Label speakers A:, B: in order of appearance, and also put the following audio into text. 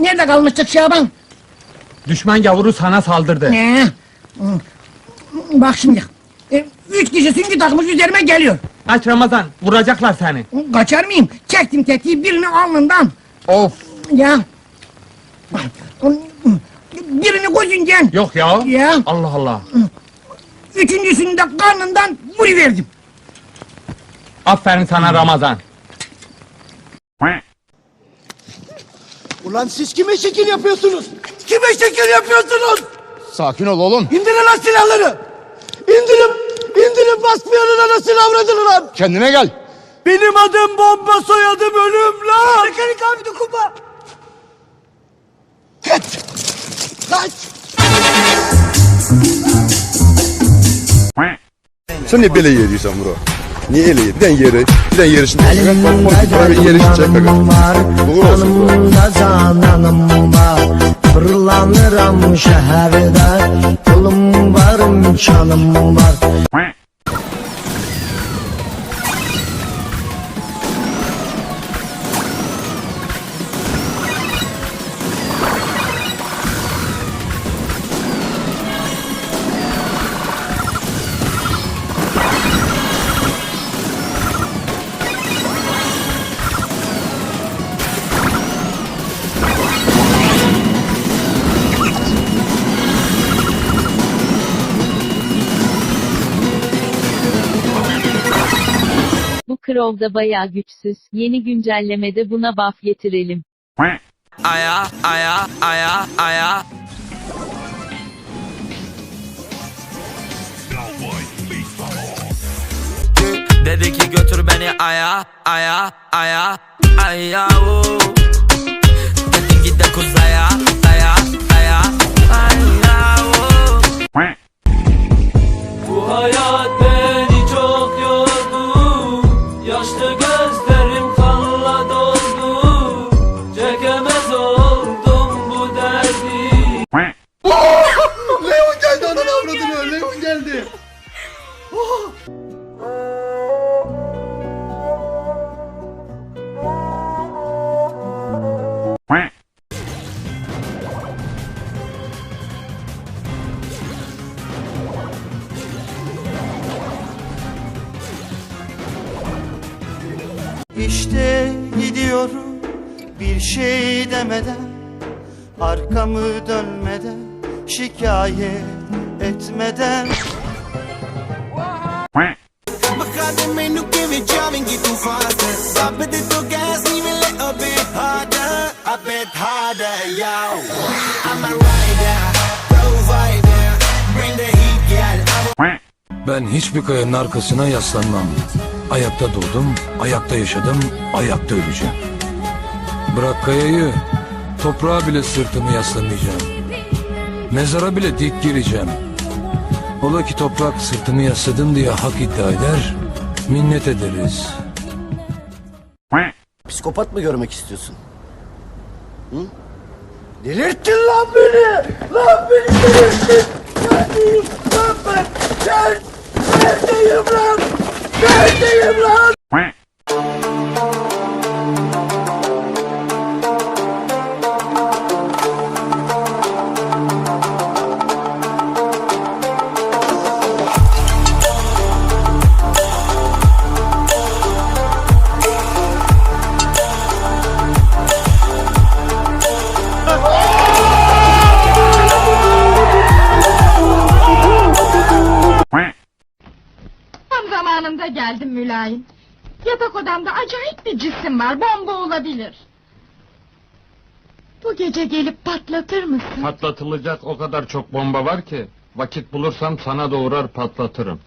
A: Nerede kalmıştık Şaban?
B: Düşman gavuru sana saldırdı.
A: Ne? Bak şimdi. E, üç kişi süngü takmış üzerime geliyor.
B: Aç Ramazan, vuracaklar seni.
A: Kaçar mıyım? Çektim tetiği birini alnından.
B: Of,
A: Ya. Birini gözünden.
B: yok ya.
A: Ya.
B: Allah Allah.
A: Üçüncüsünü de karnından vuruverdim.
B: Aferin sana Ramazan.
C: Ulan siz kime şekil yapıyorsunuz? Kime şekil yapıyorsunuz?
D: Sakin ol oğlum.
C: İndirin lan silahları. İndirin, indirin basmayanın anasını avradını lan.
D: Kendine gel.
C: Benim adım bomba soyadım ölüm lan. Mekanik abi dokunma. Kaç. Kaç.
E: Sen ne böyle yediysen bro? Niye öyle yedi? Bir tane yeri, bir tane yerisini çek. Bak bak bak çek bakalım. Bulur olsun
F: Fırlanıram şehirde Pulum var imkanım var
G: Crow'da bayağı güçsüz. Yeni güncellemede buna buff getirelim.
H: aya aya aya aya Dedi ki götür beni aya aya aya aya. Dedim git de kuzaya daya daya aya
I: İşte gidiyorum bir şey demeden Arkamı dönmeden şikayet etmeden
J: Ben hiçbir kayanın arkasına yaslanmam. Ayakta doğdum, ayakta yaşadım, ayakta öleceğim. Bırak kayayı, toprağa bile sırtımı yaslamayacağım. Mezara bile dik gireceğim. Ola ki toprak sırtımı yasladım diye hak iddia eder, minnet ederiz.
C: Psikopat mı görmek istiyorsun? Hı? Delirttin lan beni! Lan beni delirttin! Neredeyim lan ben? Neredeyim lan? Neredeyim lan?
K: Geldim mülayim. Yatak odamda acayip bir cisim var, bomba olabilir. Bu gece gelip patlatır mısın?
B: Patlatılacak o kadar çok bomba var ki vakit bulursam sana doğurar patlatırım.